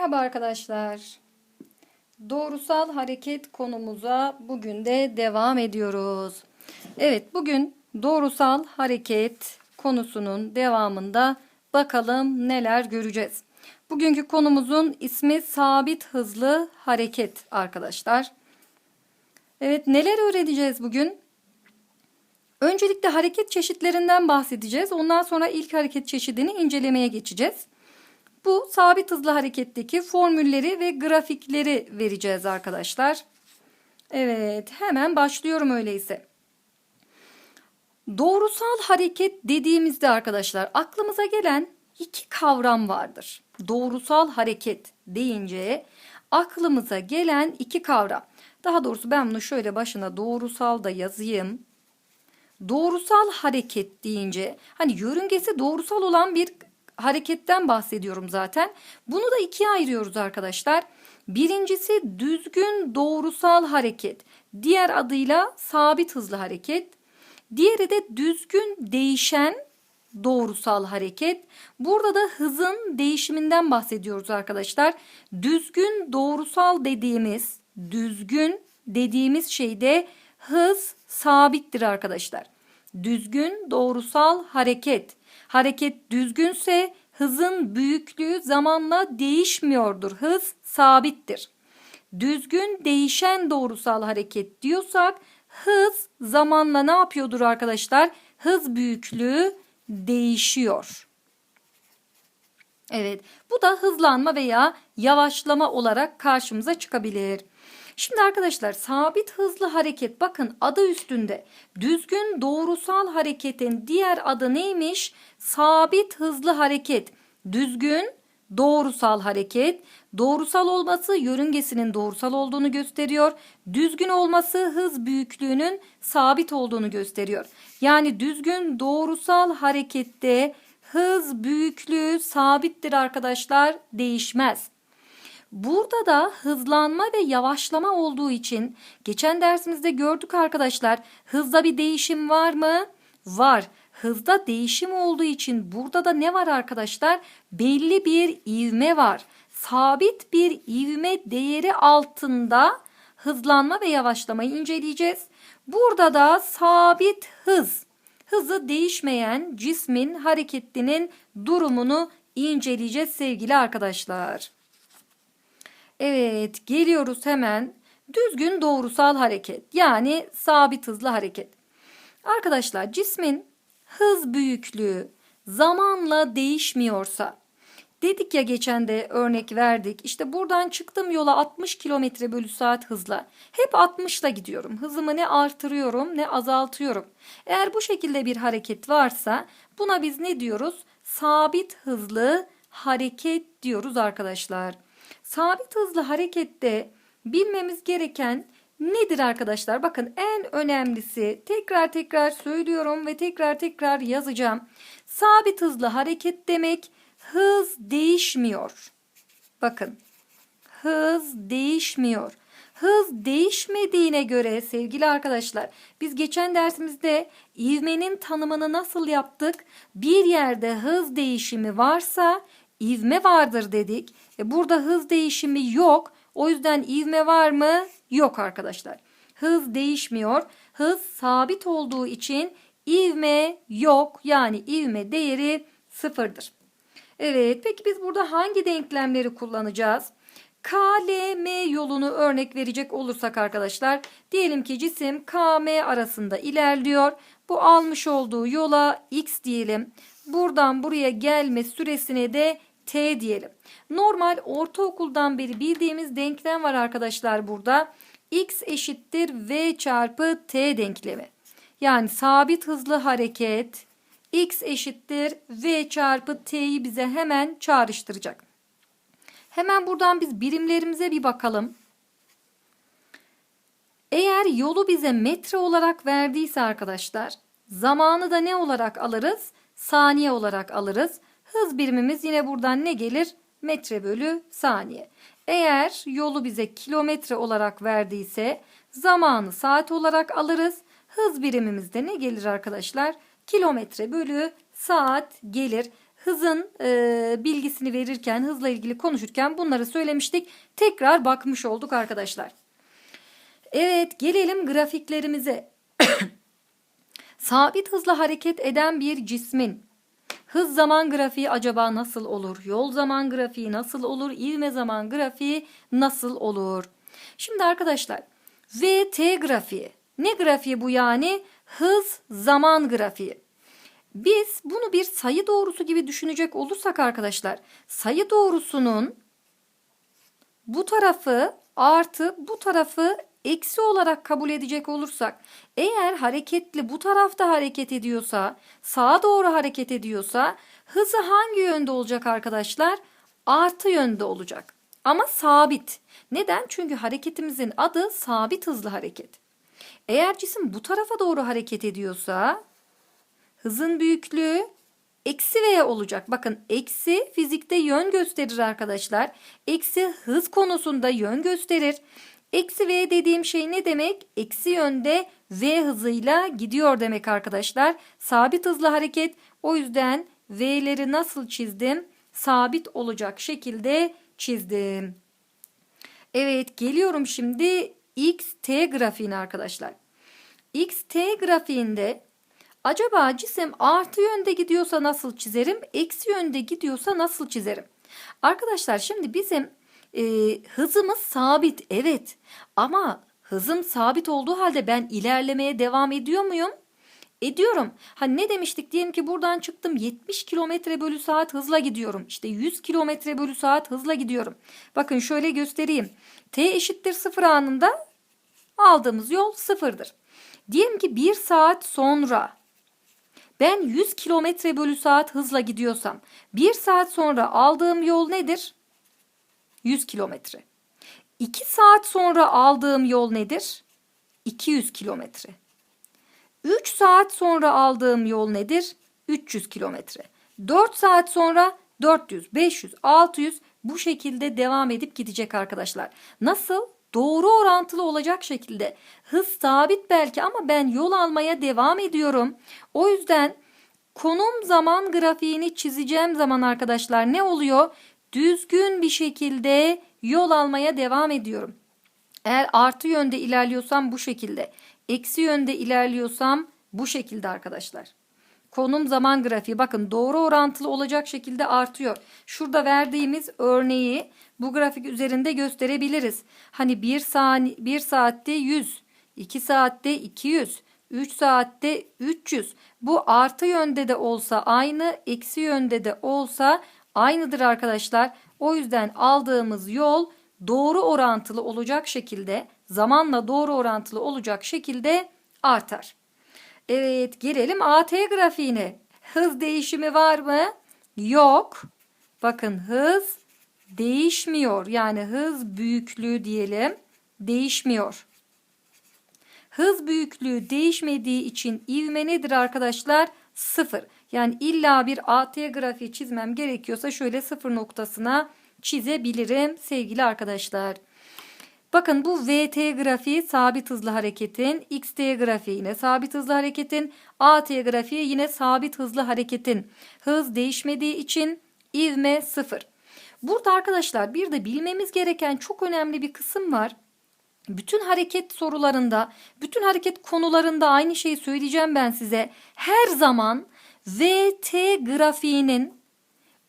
Merhaba arkadaşlar. Doğrusal hareket konumuza bugün de devam ediyoruz. Evet bugün doğrusal hareket konusunun devamında bakalım neler göreceğiz. Bugünkü konumuzun ismi sabit hızlı hareket arkadaşlar. Evet neler öğreneceğiz bugün? Öncelikle hareket çeşitlerinden bahsedeceğiz. Ondan sonra ilk hareket çeşidini incelemeye geçeceğiz. Bu sabit hızlı hareketteki formülleri ve grafikleri vereceğiz arkadaşlar. Evet hemen başlıyorum öyleyse. Doğrusal hareket dediğimizde arkadaşlar aklımıza gelen iki kavram vardır. Doğrusal hareket deyince aklımıza gelen iki kavram. Daha doğrusu ben bunu şöyle başına doğrusal da yazayım. Doğrusal hareket deyince hani yörüngesi doğrusal olan bir hareketten bahsediyorum zaten. Bunu da ikiye ayırıyoruz arkadaşlar. Birincisi düzgün doğrusal hareket. Diğer adıyla sabit hızlı hareket. Diğeri de düzgün değişen doğrusal hareket. Burada da hızın değişiminden bahsediyoruz arkadaşlar. Düzgün doğrusal dediğimiz, düzgün dediğimiz şeyde hız sabittir arkadaşlar. Düzgün doğrusal hareket. Hareket düzgünse hızın büyüklüğü zamanla değişmiyordur. Hız sabittir. Düzgün değişen doğrusal hareket diyorsak hız zamanla ne yapıyordur arkadaşlar? Hız büyüklüğü değişiyor. Evet, bu da hızlanma veya yavaşlama olarak karşımıza çıkabilir. Şimdi arkadaşlar sabit hızlı hareket bakın adı üstünde. Düzgün doğrusal hareketin diğer adı neymiş? Sabit hızlı hareket. Düzgün doğrusal hareket. Doğrusal olması yörüngesinin doğrusal olduğunu gösteriyor. Düzgün olması hız büyüklüğünün sabit olduğunu gösteriyor. Yani düzgün doğrusal harekette hız büyüklüğü sabittir arkadaşlar değişmez. Burada da hızlanma ve yavaşlama olduğu için geçen dersimizde gördük arkadaşlar. Hızda bir değişim var mı? Var. Hızda değişim olduğu için burada da ne var arkadaşlar? Belli bir ivme var. Sabit bir ivme değeri altında hızlanma ve yavaşlamayı inceleyeceğiz. Burada da sabit hız, hızı değişmeyen cismin hareketinin durumunu inceleyeceğiz sevgili arkadaşlar. Evet geliyoruz hemen düzgün doğrusal hareket yani sabit hızlı hareket. Arkadaşlar cismin hız büyüklüğü zamanla değişmiyorsa dedik ya geçen de örnek verdik işte buradan çıktım yola 60 km bölü saat hızla hep 60 ile gidiyorum hızımı ne artırıyorum ne azaltıyorum. Eğer bu şekilde bir hareket varsa buna biz ne diyoruz? Sabit hızlı hareket diyoruz arkadaşlar. Sabit hızlı harekette bilmemiz gereken nedir arkadaşlar? Bakın en önemlisi tekrar tekrar söylüyorum ve tekrar tekrar yazacağım. Sabit hızlı hareket demek hız değişmiyor. Bakın hız değişmiyor. Hız değişmediğine göre sevgili arkadaşlar biz geçen dersimizde ivmenin tanımını nasıl yaptık? Bir yerde hız değişimi varsa ivme vardır dedik. E burada hız değişimi yok. O yüzden ivme var mı? Yok arkadaşlar. Hız değişmiyor. Hız sabit olduğu için ivme yok. Yani ivme değeri sıfırdır. Evet peki biz burada hangi denklemleri kullanacağız? KLM yolunu örnek verecek olursak arkadaşlar diyelim ki cisim KM arasında ilerliyor. Bu almış olduğu yola x diyelim. Buradan buraya gelme süresine de t diyelim. Normal ortaokuldan beri bildiğimiz denklem var arkadaşlar burada. x eşittir v çarpı t denklemi. Yani sabit hızlı hareket x eşittir v çarpı t'yi bize hemen çağrıştıracak. Hemen buradan biz birimlerimize bir bakalım. Eğer yolu bize metre olarak verdiyse arkadaşlar zamanı da ne olarak alırız? Saniye olarak alırız. Hız birimimiz yine buradan ne gelir? Metre bölü saniye. Eğer yolu bize kilometre olarak verdiyse zamanı saat olarak alırız. Hız birimimizde ne gelir arkadaşlar? Kilometre bölü saat gelir. hızın e, bilgisini verirken, hızla ilgili konuşurken bunları söylemiştik. Tekrar bakmış olduk arkadaşlar. Evet gelelim grafiklerimize. Sabit hızla hareket eden bir cismin hız zaman grafiği acaba nasıl olur? Yol zaman grafiği nasıl olur? İvme zaman grafiği nasıl olur? Şimdi arkadaşlar VT grafiği. Ne grafiği bu yani? Hız zaman grafiği. Biz bunu bir sayı doğrusu gibi düşünecek olursak arkadaşlar sayı doğrusunun bu tarafı artı bu tarafı eksi olarak kabul edecek olursak eğer hareketli bu tarafta hareket ediyorsa sağa doğru hareket ediyorsa hızı hangi yönde olacak arkadaşlar? Artı yönde olacak. Ama sabit. Neden? Çünkü hareketimizin adı sabit hızlı hareket. Eğer cisim bu tarafa doğru hareket ediyorsa hızın büyüklüğü eksi v olacak. Bakın eksi fizikte yön gösterir arkadaşlar. Eksi hız konusunda yön gösterir. Eksi v dediğim şey ne demek? Eksi yönde v hızıyla gidiyor demek arkadaşlar. Sabit hızlı hareket. O yüzden v'leri nasıl çizdim? Sabit olacak şekilde çizdim. Evet geliyorum şimdi xt grafiğine arkadaşlar. xt grafiğinde acaba cisim artı yönde gidiyorsa nasıl çizerim? Eksi yönde gidiyorsa nasıl çizerim? Arkadaşlar şimdi bizim e, hızımız sabit evet ama hızım sabit olduğu halde ben ilerlemeye devam ediyor muyum? Ediyorum. Hani ne demiştik diyelim ki buradan çıktım 70 kilometre bölü saat hızla gidiyorum. İşte 100 kilometre bölü saat hızla gidiyorum. Bakın şöyle göstereyim. T eşittir sıfır anında aldığımız yol sıfırdır. Diyelim ki bir saat sonra ben 100 kilometre bölü saat hızla gidiyorsam bir saat sonra aldığım yol nedir? 100 kilometre. 2 saat sonra aldığım yol nedir? 200 kilometre. 3 saat sonra aldığım yol nedir? 300 kilometre. 4 saat sonra 400, 500, 600 bu şekilde devam edip gidecek arkadaşlar. Nasıl? Doğru orantılı olacak şekilde. Hız sabit belki ama ben yol almaya devam ediyorum. O yüzden konum zaman grafiğini çizeceğim zaman arkadaşlar ne oluyor? Düzgün bir şekilde yol almaya devam ediyorum. Eğer artı yönde ilerliyorsam bu şekilde. Eksi yönde ilerliyorsam bu şekilde arkadaşlar. Konum zaman grafiği bakın doğru orantılı olacak şekilde artıyor. Şurada verdiğimiz örneği bu grafik üzerinde gösterebiliriz. Hani 1 sani 1 saatte 100, 2 saatte 200, 3 saatte 300. Bu artı yönde de olsa aynı, eksi yönde de olsa aynıdır arkadaşlar. O yüzden aldığımız yol doğru orantılı olacak şekilde, zamanla doğru orantılı olacak şekilde artar. Evet gelelim AT grafiğine. Hız değişimi var mı? Yok. Bakın hız değişmiyor. Yani hız büyüklüğü diyelim değişmiyor. Hız büyüklüğü değişmediği için ivme nedir arkadaşlar? Sıfır. Yani illa bir AT grafiği çizmem gerekiyorsa şöyle sıfır noktasına çizebilirim sevgili arkadaşlar. Bakın bu VT grafiği sabit hızlı hareketin, XT grafiği yine sabit hızlı hareketin, AT grafiği yine sabit hızlı hareketin. Hız değişmediği için ivme sıfır. Burada arkadaşlar bir de bilmemiz gereken çok önemli bir kısım var. Bütün hareket sorularında, bütün hareket konularında aynı şeyi söyleyeceğim ben size. Her zaman VT grafiğinin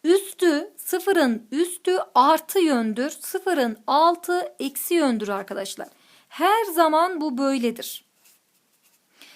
üstü sıfırın üstü artı yöndür. Sıfırın altı eksi yöndür arkadaşlar. Her zaman bu böyledir.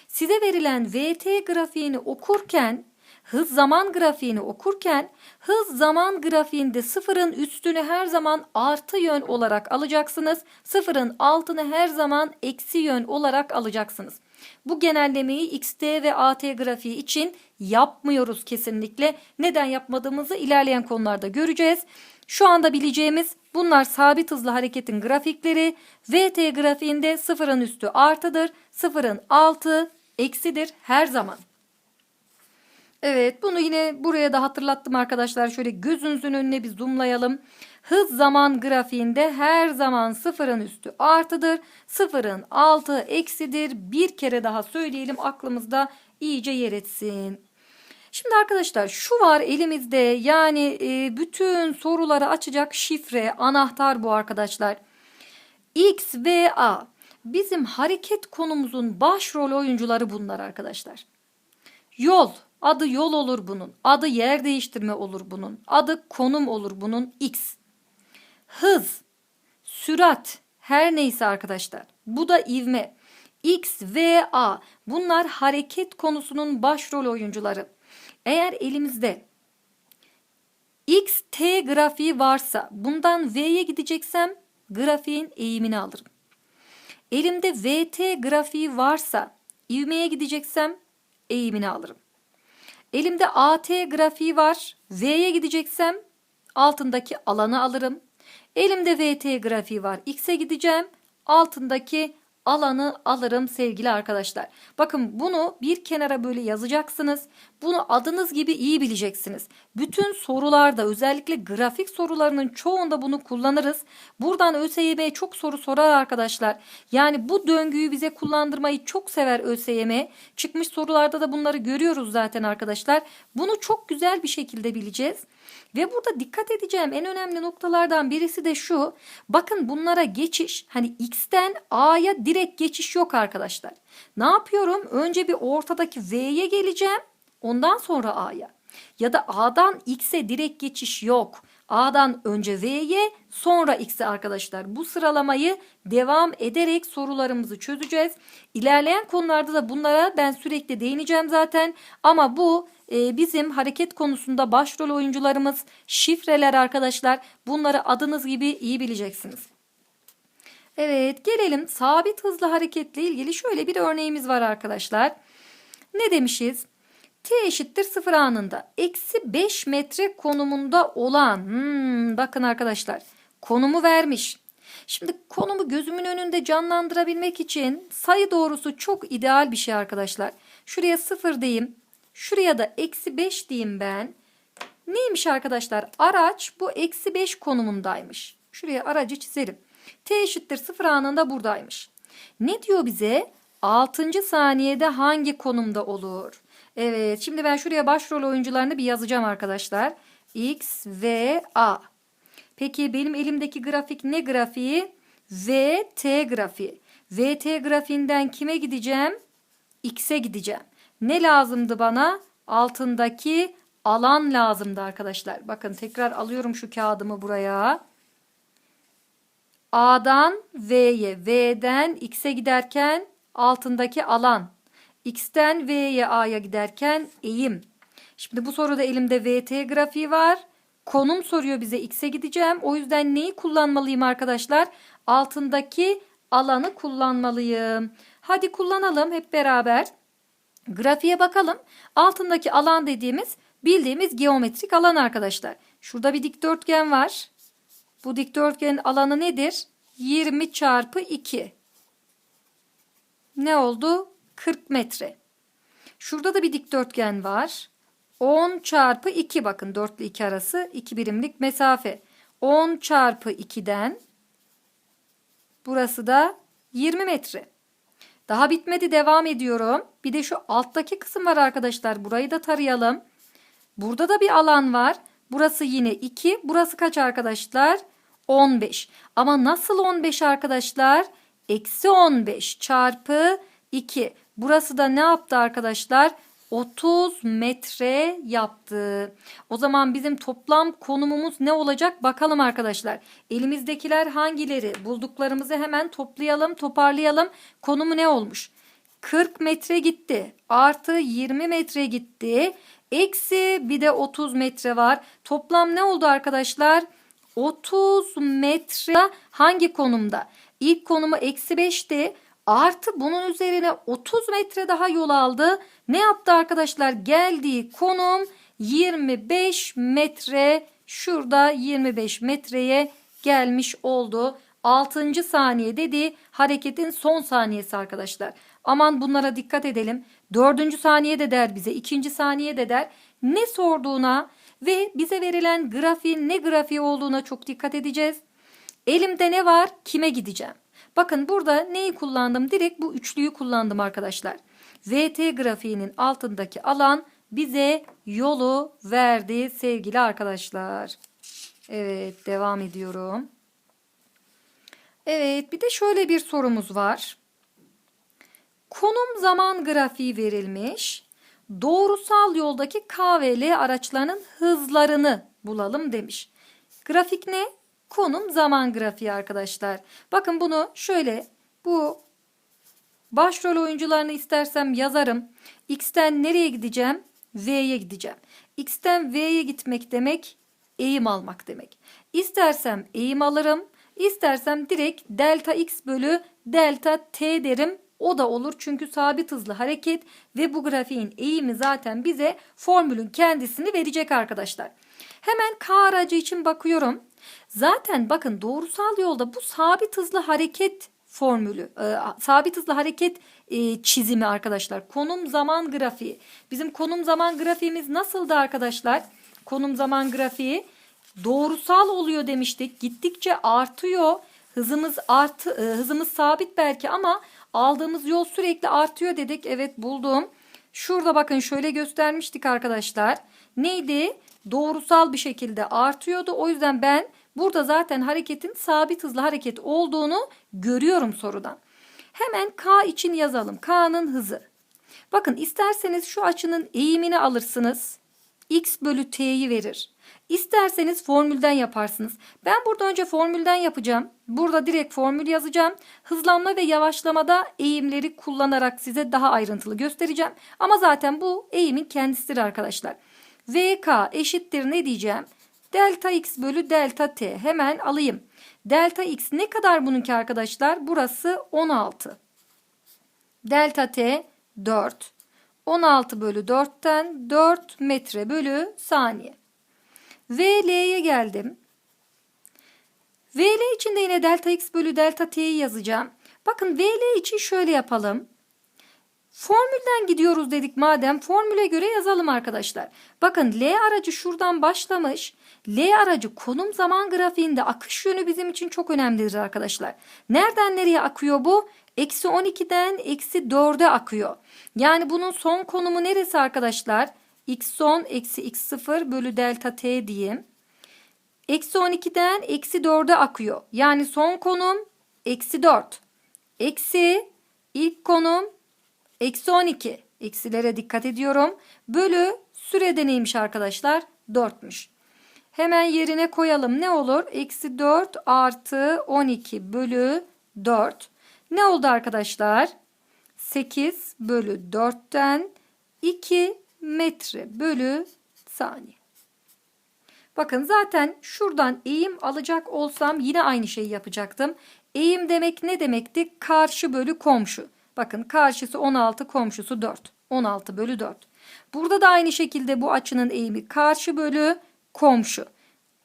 Size verilen VT grafiğini okurken hız zaman grafiğini okurken hız zaman grafiğinde sıfırın üstünü her zaman artı yön olarak alacaksınız. Sıfırın altını her zaman eksi yön olarak alacaksınız. Bu genellemeyi XT ve AT grafiği için yapmıyoruz kesinlikle. Neden yapmadığımızı ilerleyen konularda göreceğiz. Şu anda bileceğimiz bunlar sabit hızlı hareketin grafikleri. VT grafiğinde sıfırın üstü artıdır, sıfırın altı eksidir her zaman. Evet bunu yine buraya da hatırlattım arkadaşlar. Şöyle gözünüzün önüne bir zoomlayalım. Hız zaman grafiğinde her zaman sıfırın üstü artıdır. Sıfırın altı eksidir. Bir kere daha söyleyelim aklımızda iyice yer etsin. Şimdi arkadaşlar şu var elimizde yani e, bütün soruları açacak şifre, anahtar bu arkadaşlar. X ve A. Bizim hareket konumuzun başrol oyuncuları bunlar arkadaşlar. Yol. Adı yol olur bunun. Adı yer değiştirme olur bunun. Adı konum olur bunun. X. Hız. Sürat. Her neyse arkadaşlar. Bu da ivme. X ve A. Bunlar hareket konusunun başrol oyuncuları. Eğer elimizde X, T grafiği varsa bundan V'ye gideceksem grafiğin eğimini alırım. Elimde VT grafiği varsa ivmeye gideceksem eğimini alırım. Elimde AT grafiği var. V'ye gideceksem altındaki alanı alırım. Elimde VT grafiği var. X'e gideceğim. Altındaki alanı alırım sevgili arkadaşlar. Bakın bunu bir kenara böyle yazacaksınız. Bunu adınız gibi iyi bileceksiniz. Bütün sorularda özellikle grafik sorularının çoğunda bunu kullanırız. Buradan ÖSYM çok soru sorar arkadaşlar. Yani bu döngüyü bize kullandırmayı çok sever ÖSYM. Çıkmış sorularda da bunları görüyoruz zaten arkadaşlar. Bunu çok güzel bir şekilde bileceğiz. Ve burada dikkat edeceğim en önemli noktalardan birisi de şu. Bakın bunlara geçiş hani X'ten A'ya direkt geçiş yok arkadaşlar. Ne yapıyorum? Önce bir ortadaki V'ye geleceğim. Ondan sonra A'ya. Ya da A'dan X'e direkt geçiş yok. A'dan önce V'ye sonra X'e arkadaşlar. Bu sıralamayı devam ederek sorularımızı çözeceğiz. İlerleyen konularda da bunlara ben sürekli değineceğim zaten. Ama bu e, bizim hareket konusunda başrol oyuncularımız şifreler arkadaşlar. Bunları adınız gibi iyi bileceksiniz. Evet gelelim sabit hızlı hareketle ilgili şöyle bir örneğimiz var arkadaşlar. Ne demişiz? T eşittir 0 anında eksi 5 metre konumunda olan hmm, bakın arkadaşlar konumu vermiş. Şimdi konumu gözümün önünde canlandırabilmek için sayı doğrusu çok ideal bir şey arkadaşlar. Şuraya 0 diyeyim. Şuraya da eksi 5 diyeyim ben. Neymiş arkadaşlar? Araç bu eksi 5 konumundaymış. Şuraya aracı çizelim. T eşittir 0 anında buradaymış. Ne diyor bize? 6. saniyede hangi konumda olur? Evet şimdi ben şuraya başrol oyuncularını bir yazacağım arkadaşlar. X ve A. Peki benim elimdeki grafik ne grafiği? VT grafiği. VT grafiğinden kime gideceğim? X'e gideceğim. Ne lazımdı bana? Altındaki alan lazımdı arkadaşlar. Bakın tekrar alıyorum şu kağıdımı buraya. A'dan V'ye, V'den X'e giderken altındaki alan. X'ten V'ye A'ya giderken eğim. Şimdi bu soruda elimde VT grafiği var. Konum soruyor bize X'e gideceğim. O yüzden neyi kullanmalıyım arkadaşlar? Altındaki alanı kullanmalıyım. Hadi kullanalım hep beraber. Grafiğe bakalım. Altındaki alan dediğimiz bildiğimiz geometrik alan arkadaşlar. Şurada bir dikdörtgen var. Bu dikdörtgenin alanı nedir? 20 çarpı 2. Ne oldu? 40 metre. Şurada da bir dikdörtgen var. 10 çarpı 2 bakın 4 ile 2 arası 2 birimlik mesafe. 10 çarpı 2'den burası da 20 metre. Daha bitmedi devam ediyorum. Bir de şu alttaki kısım var arkadaşlar. Burayı da tarayalım. Burada da bir alan var. Burası yine 2. Burası kaç arkadaşlar? 15. Ama nasıl 15 arkadaşlar? Eksi 15 çarpı 2. Burası da ne yaptı arkadaşlar? 30 metre yaptı. O zaman bizim toplam konumumuz ne olacak? Bakalım arkadaşlar. Elimizdekiler hangileri? Bulduklarımızı hemen toplayalım, toparlayalım. Konumu ne olmuş? 40 metre gitti. Artı 20 metre gitti. Eksi bir de 30 metre var. Toplam ne oldu arkadaşlar? 30 metre hangi konumda? İlk konumu eksi 5'ti. Artı bunun üzerine 30 metre daha yol aldı. Ne yaptı arkadaşlar? Geldiği konum 25 metre. Şurada 25 metreye gelmiş oldu. 6. saniye dedi hareketin son saniyesi arkadaşlar. Aman bunlara dikkat edelim. 4. saniye de der bize. 2. saniye de der. Ne sorduğuna ve bize verilen grafiğin ne grafiği olduğuna çok dikkat edeceğiz. Elimde ne var? Kime gideceğim? Bakın burada neyi kullandım? Direkt bu üçlüyü kullandım arkadaşlar. VT grafiğinin altındaki alan bize yolu verdi sevgili arkadaşlar. Evet devam ediyorum. Evet bir de şöyle bir sorumuz var. Konum zaman grafiği verilmiş. Doğrusal yoldaki K ve L araçlarının hızlarını bulalım demiş. Grafik ne? Konum zaman grafiği arkadaşlar. Bakın bunu şöyle bu başrol oyuncularını istersem yazarım. X'ten nereye gideceğim? V'ye gideceğim. X'ten V'ye gitmek demek eğim almak demek. İstersem eğim alırım. İstersem direkt delta x bölü delta t derim. O da olur çünkü sabit hızlı hareket ve bu grafiğin eğimi zaten bize formülün kendisini verecek arkadaşlar. Hemen K aracı için bakıyorum. Zaten bakın doğrusal yolda bu sabit hızlı hareket formülü, e, sabit hızlı hareket e, çizimi arkadaşlar. Konum zaman grafiği. Bizim konum zaman grafiğimiz nasıldı arkadaşlar? Konum zaman grafiği doğrusal oluyor demiştik. Gittikçe artıyor. Hızımız artı e, hızımız sabit belki ama aldığımız yol sürekli artıyor dedik. Evet buldum. Şurada bakın şöyle göstermiştik arkadaşlar. Neydi? Doğrusal bir şekilde artıyordu. O yüzden ben burada zaten hareketin sabit hızlı hareket olduğunu görüyorum sorudan. Hemen K için yazalım. K'nın hızı. Bakın isterseniz şu açının eğimini alırsınız. X bölü T'yi verir. İsterseniz formülden yaparsınız. Ben burada önce formülden yapacağım. Burada direkt formül yazacağım. Hızlanma ve yavaşlamada eğimleri kullanarak size daha ayrıntılı göstereceğim. Ama zaten bu eğimin kendisidir arkadaşlar. VK eşittir ne diyeceğim? Delta x bölü delta t. Hemen alayım. Delta x ne kadar bununki arkadaşlar? Burası 16. Delta t 4. 16 bölü 4'ten 4 metre bölü saniye. VL'ye geldim. VL için de yine delta x bölü delta t'yi yazacağım. Bakın VL için şöyle yapalım. Formülden gidiyoruz dedik madem formüle göre yazalım arkadaşlar. Bakın L aracı şuradan başlamış. L aracı konum zaman grafiğinde akış yönü bizim için çok önemlidir arkadaşlar. Nereden nereye akıyor bu? Eksi 12'den eksi 4'e akıyor. Yani bunun son konumu neresi arkadaşlar? x son eksi x0 bölü delta t diyeyim. Eksi 12'den eksi 4'e akıyor. Yani son konum eksi 4. Eksi ilk konum eksi 12. Eksilere dikkat ediyorum. Bölü sürede neymiş arkadaşlar? 4'müş. Hemen yerine koyalım. Ne olur? Eksi 4 artı 12 bölü 4. Ne oldu arkadaşlar? 8 bölü 4'ten 2 metre bölü saniye. Bakın zaten şuradan eğim alacak olsam yine aynı şeyi yapacaktım. Eğim demek ne demekti? Karşı bölü komşu. Bakın karşısı 16 komşusu 4. 16 bölü 4. Burada da aynı şekilde bu açının eğimi karşı bölü komşu.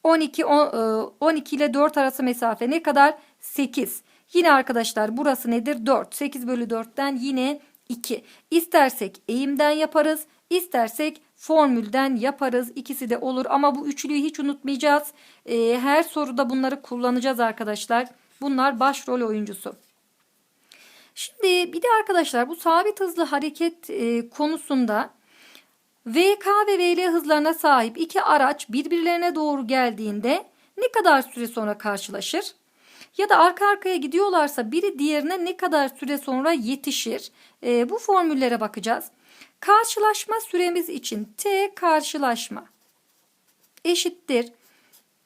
12, 12 e, ile 4 arası mesafe ne kadar? 8. Yine arkadaşlar burası nedir? 4. 8 bölü 4'ten yine 2. İstersek eğimden yaparız. istersek formülden yaparız. İkisi de olur ama bu üçlüyü hiç unutmayacağız. Ee, her soruda bunları kullanacağız arkadaşlar. Bunlar başrol oyuncusu. Şimdi bir de arkadaşlar bu sabit hızlı hareket e, konusunda VK ve VL hızlarına sahip iki araç birbirlerine doğru geldiğinde ne kadar süre sonra karşılaşır? Ya da arka arkaya gidiyorlarsa biri diğerine ne kadar süre sonra yetişir? E, bu formüllere bakacağız. Karşılaşma süremiz için T karşılaşma eşittir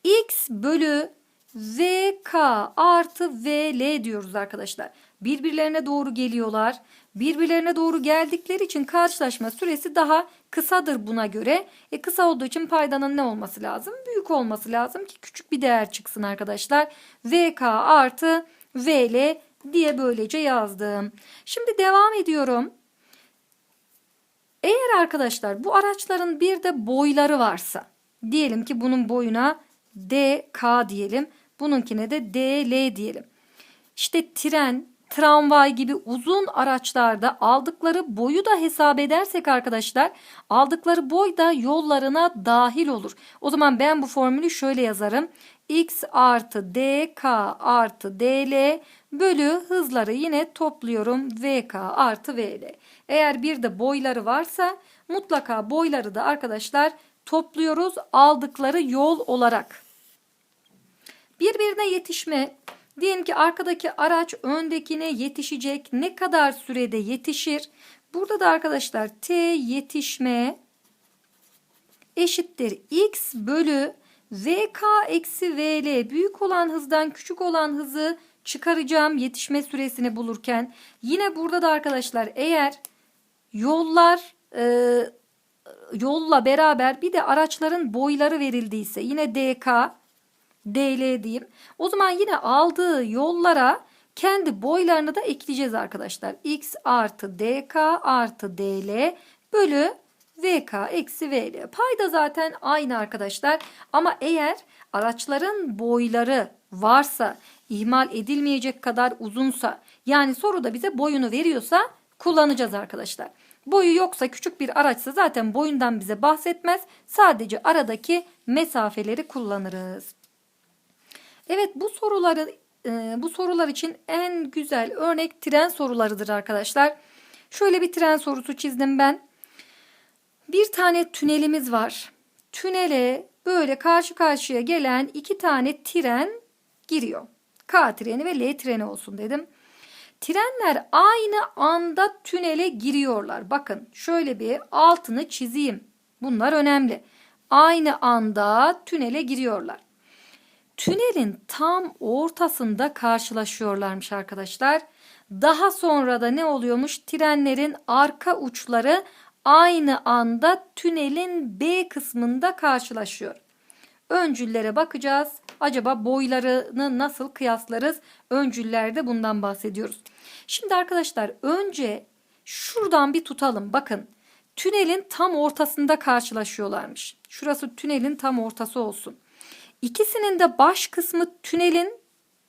x bölü VK artı VL diyoruz arkadaşlar. Birbirlerine doğru geliyorlar. Birbirlerine doğru geldikleri için karşılaşma süresi daha kısadır buna göre. E kısa olduğu için paydanın ne olması lazım? Büyük olması lazım ki küçük bir değer çıksın arkadaşlar. VK artı VL diye böylece yazdım. Şimdi devam ediyorum. Eğer arkadaşlar bu araçların bir de boyları varsa diyelim ki bunun boyuna DK diyelim. Bununkine de DL diyelim. İşte tren, tramvay gibi uzun araçlarda aldıkları boyu da hesap edersek arkadaşlar aldıkları boy da yollarına dahil olur. O zaman ben bu formülü şöyle yazarım. x artı dk artı dl bölü hızları yine topluyorum vk artı vl. Eğer bir de boyları varsa mutlaka boyları da arkadaşlar topluyoruz aldıkları yol olarak. Birbirine yetişme. Diyelim ki arkadaki araç öndekine yetişecek. Ne kadar sürede yetişir? Burada da arkadaşlar t yetişme eşittir x bölü vk eksi vl büyük olan hızdan küçük olan hızı çıkaracağım yetişme süresini bulurken. Yine burada da arkadaşlar eğer yollar e, yolla beraber bir de araçların boyları verildiyse yine dk dl diyeyim. O zaman yine aldığı yollara kendi boylarını da ekleyeceğiz arkadaşlar. x artı dk artı dl bölü vk eksi vl. Payda zaten aynı arkadaşlar. Ama eğer araçların boyları varsa, ihmal edilmeyecek kadar uzunsa, yani soruda bize boyunu veriyorsa kullanacağız arkadaşlar. Boyu yoksa küçük bir araçsa zaten boyundan bize bahsetmez. Sadece aradaki mesafeleri kullanırız. Evet bu soruları e, bu sorular için en güzel örnek tren sorularıdır arkadaşlar. Şöyle bir tren sorusu çizdim ben. Bir tane tünelimiz var. Tünele böyle karşı karşıya gelen iki tane tren giriyor. K treni ve L treni olsun dedim. Trenler aynı anda tünele giriyorlar. Bakın şöyle bir altını çizeyim. Bunlar önemli. Aynı anda tünele giriyorlar. Tünelin tam ortasında karşılaşıyorlarmış arkadaşlar. Daha sonra da ne oluyormuş? Trenlerin arka uçları aynı anda tünelin B kısmında karşılaşıyor. Öncüllere bakacağız. Acaba boylarını nasıl kıyaslarız? Öncüllerde bundan bahsediyoruz. Şimdi arkadaşlar önce şuradan bir tutalım. Bakın tünelin tam ortasında karşılaşıyorlarmış. Şurası tünelin tam ortası olsun. İkisinin de baş kısmı tünelin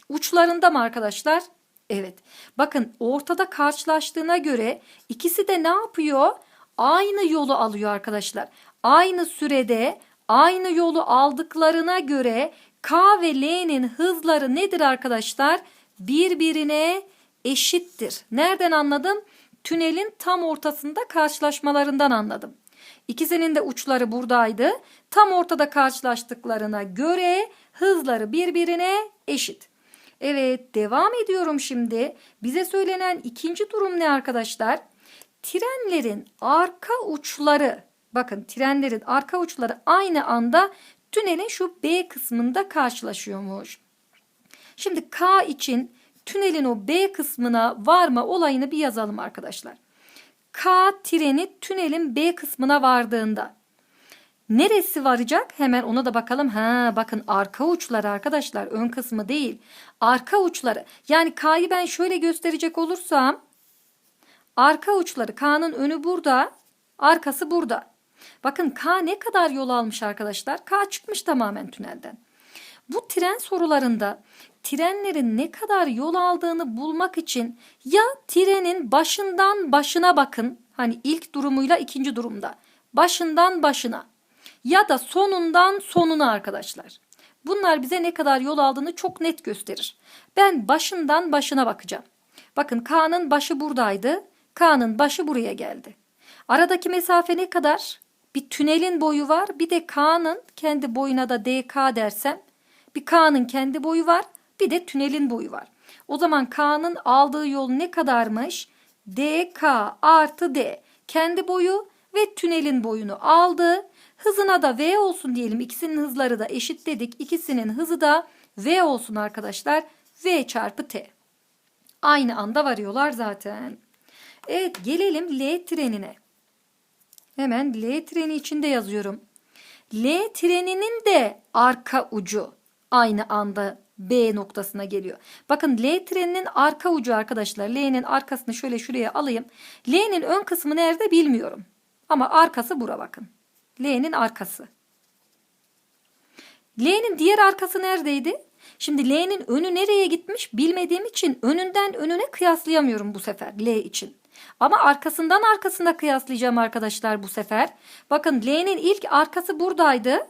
uçlarında mı arkadaşlar? Evet. Bakın ortada karşılaştığına göre ikisi de ne yapıyor? Aynı yolu alıyor arkadaşlar. Aynı sürede aynı yolu aldıklarına göre K ve L'nin hızları nedir arkadaşlar? Birbirine eşittir. Nereden anladım? Tünelin tam ortasında karşılaşmalarından anladım. İkisinin de uçları buradaydı. Tam ortada karşılaştıklarına göre hızları birbirine eşit. Evet devam ediyorum şimdi. Bize söylenen ikinci durum ne arkadaşlar? Trenlerin arka uçları bakın trenlerin arka uçları aynı anda tünelin şu B kısmında karşılaşıyormuş. Şimdi K için tünelin o B kısmına varma olayını bir yazalım arkadaşlar. K treni tünelin B kısmına vardığında neresi varacak? Hemen ona da bakalım. Ha bakın arka uçları arkadaşlar ön kısmı değil. Arka uçları. Yani K'yı ben şöyle gösterecek olursam arka uçları K'nın önü burada, arkası burada. Bakın K ne kadar yol almış arkadaşlar? K çıkmış tamamen tünelden. Bu tren sorularında trenlerin ne kadar yol aldığını bulmak için ya trenin başından başına bakın. Hani ilk durumuyla ikinci durumda. Başından başına ya da sonundan sonuna arkadaşlar. Bunlar bize ne kadar yol aldığını çok net gösterir. Ben başından başına bakacağım. Bakın K'nın başı buradaydı. K'nın başı buraya geldi. Aradaki mesafe ne kadar? Bir tünelin boyu var. Bir de K'nın kendi boyuna da DK dersem. Bir K'nın kendi boyu var. Bir de tünelin boyu var. O zaman K'nın aldığı yol ne kadarmış? DK artı D. Kendi boyu ve tünelin boyunu aldı. Hızına da V olsun diyelim. İkisinin hızları da eşit dedik. İkisinin hızı da V olsun arkadaşlar. V çarpı T. Aynı anda varıyorlar zaten. Evet gelelim L trenine. Hemen L treni içinde yazıyorum. L treninin de arka ucu aynı anda B noktasına geliyor. Bakın L treninin arka ucu arkadaşlar. L'nin arkasını şöyle şuraya alayım. L'nin ön kısmı nerede bilmiyorum. Ama arkası bura bakın. L'nin arkası. L'nin diğer arkası neredeydi? Şimdi L'nin önü nereye gitmiş bilmediğim için önünden önüne kıyaslayamıyorum bu sefer L için. Ama arkasından arkasına kıyaslayacağım arkadaşlar bu sefer. Bakın L'nin ilk arkası buradaydı.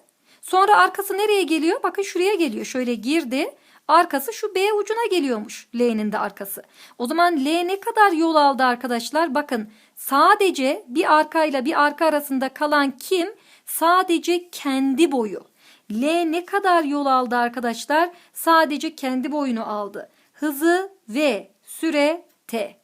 Sonra arkası nereye geliyor? Bakın şuraya geliyor. Şöyle girdi. Arkası şu B ucuna geliyormuş. L'nin de arkası. O zaman L ne kadar yol aldı arkadaşlar? Bakın sadece bir arkayla bir arka arasında kalan kim? Sadece kendi boyu. L ne kadar yol aldı arkadaşlar? Sadece kendi boyunu aldı. Hızı V, süre T.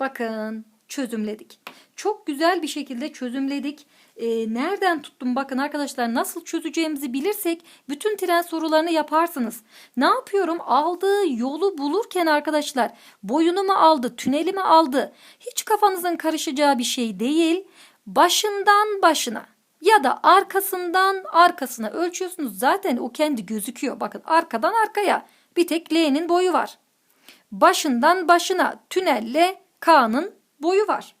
Bakın çözümledik. Çok güzel bir şekilde çözümledik. Ee, nereden tuttum bakın arkadaşlar nasıl çözeceğimizi bilirsek bütün tren sorularını yaparsınız. Ne yapıyorum? Aldığı yolu bulurken arkadaşlar boyunu mu aldı, tüneli mi aldı? Hiç kafanızın karışacağı bir şey değil. Başından başına ya da arkasından arkasına ölçüyorsunuz. Zaten o kendi gözüküyor. Bakın arkadan arkaya bir tek L'nin boyu var. Başından başına tünelle K'nın boyu var.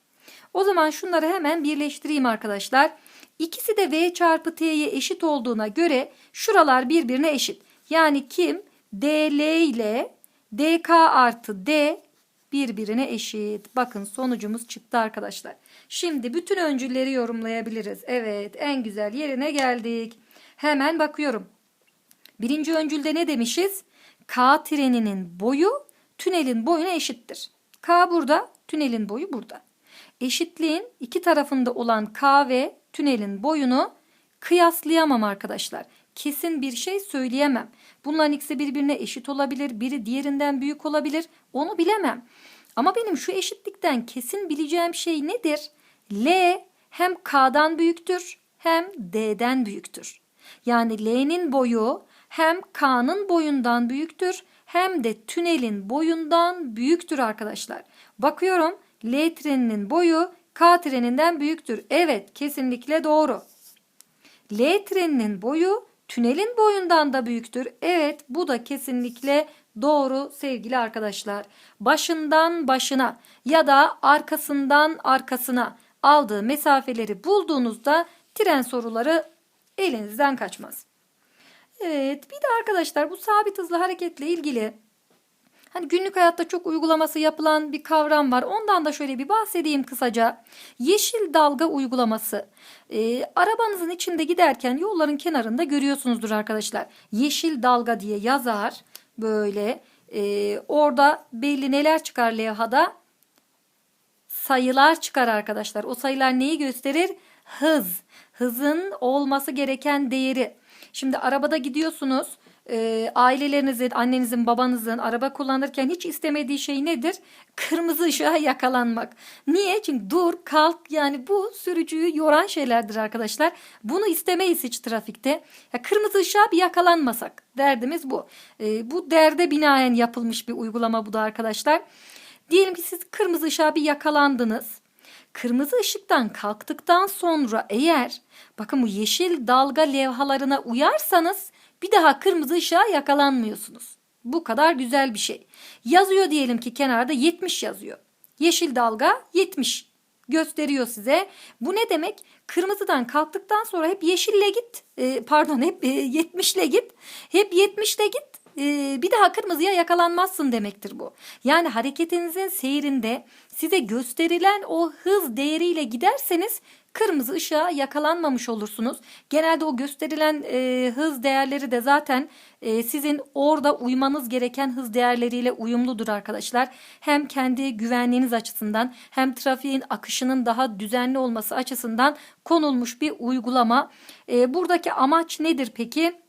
O zaman şunları hemen birleştireyim arkadaşlar. İkisi de V çarpı T'ye eşit olduğuna göre şuralar birbirine eşit. Yani kim? DL ile DK artı D birbirine eşit. Bakın sonucumuz çıktı arkadaşlar. Şimdi bütün öncülleri yorumlayabiliriz. Evet en güzel yerine geldik. Hemen bakıyorum. Birinci öncülde ne demişiz? K treninin boyu tünelin boyuna eşittir. K burada, tünelin boyu burada. Eşitliğin iki tarafında olan K ve tünelin boyunu kıyaslayamam arkadaşlar. Kesin bir şey söyleyemem. Bunların ikisi birbirine eşit olabilir, biri diğerinden büyük olabilir. Onu bilemem. Ama benim şu eşitlikten kesin bileceğim şey nedir? L hem K'dan büyüktür hem D'den büyüktür. Yani L'nin boyu hem K'nın boyundan büyüktür hem de tünelin boyundan büyüktür arkadaşlar. Bakıyorum L treninin boyu K treninden büyüktür. Evet kesinlikle doğru. L treninin boyu tünelin boyundan da büyüktür. Evet bu da kesinlikle doğru sevgili arkadaşlar. Başından başına ya da arkasından arkasına aldığı mesafeleri bulduğunuzda tren soruları elinizden kaçmaz. Evet bir de arkadaşlar bu sabit hızlı hareketle ilgili Hani günlük hayatta çok uygulaması yapılan bir kavram var. Ondan da şöyle bir bahsedeyim kısaca. Yeşil dalga uygulaması. E, arabanızın içinde giderken yolların kenarında görüyorsunuzdur arkadaşlar. Yeşil dalga diye yazar. Böyle e, orada belli neler çıkar levhada? Sayılar çıkar arkadaşlar. O sayılar neyi gösterir? Hız. Hızın olması gereken değeri. Şimdi arabada gidiyorsunuz e, ailelerinizin, annenizin, babanızın araba kullanırken hiç istemediği şey nedir? Kırmızı ışığa yakalanmak. Niye? Çünkü dur, kalk yani bu sürücüyü yoran şeylerdir arkadaşlar. Bunu istemeyiz hiç trafikte. Ya, kırmızı ışığa bir yakalanmasak. Derdimiz bu. E, bu derde binaen yapılmış bir uygulama bu da arkadaşlar. Diyelim ki siz kırmızı ışığa bir yakalandınız. Kırmızı ışıktan kalktıktan sonra eğer bakın bu yeşil dalga levhalarına uyarsanız bir daha kırmızı ışığa yakalanmıyorsunuz. Bu kadar güzel bir şey. Yazıyor diyelim ki kenarda 70 yazıyor. Yeşil dalga 70 gösteriyor size. Bu ne demek? Kırmızıdan kalktıktan sonra hep yeşille git. E, pardon hep e, 70 ile git. Hep 70 ile git. E, bir daha kırmızıya yakalanmazsın demektir bu. Yani hareketinizin seyrinde size gösterilen o hız değeriyle giderseniz kırmızı ışığa yakalanmamış olursunuz. Genelde o gösterilen e, hız değerleri de zaten e, sizin orada uymanız gereken hız değerleriyle uyumludur arkadaşlar. Hem kendi güvenliğiniz açısından hem trafiğin akışının daha düzenli olması açısından konulmuş bir uygulama. E, buradaki amaç nedir peki?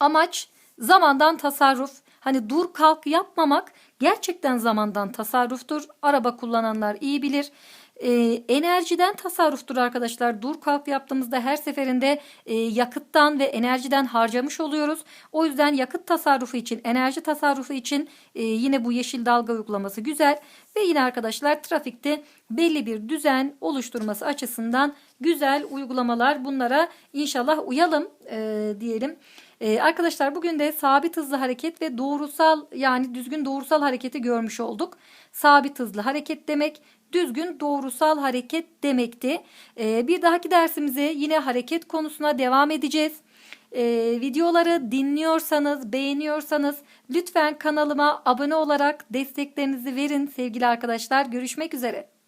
Amaç zamandan tasarruf. Hani dur kalk yapmamak gerçekten zamandan tasarruftur. Araba kullananlar iyi bilir e, enerjiden tasarruftur arkadaşlar. Dur kalk yaptığımızda her seferinde e, yakıttan ve enerjiden harcamış oluyoruz. O yüzden yakıt tasarrufu için, enerji tasarrufu için e, yine bu yeşil dalga uygulaması güzel. Ve yine arkadaşlar trafikte belli bir düzen oluşturması açısından güzel uygulamalar. Bunlara inşallah uyalım e, diyelim. Ee, arkadaşlar bugün de sabit hızlı hareket ve doğrusal yani düzgün doğrusal hareketi görmüş olduk. Sabit hızlı hareket demek düzgün doğrusal hareket demekti. Ee, bir dahaki dersimize yine hareket konusuna devam edeceğiz. Ee, videoları dinliyorsanız, beğeniyorsanız lütfen kanalıma abone olarak desteklerinizi verin sevgili arkadaşlar. Görüşmek üzere.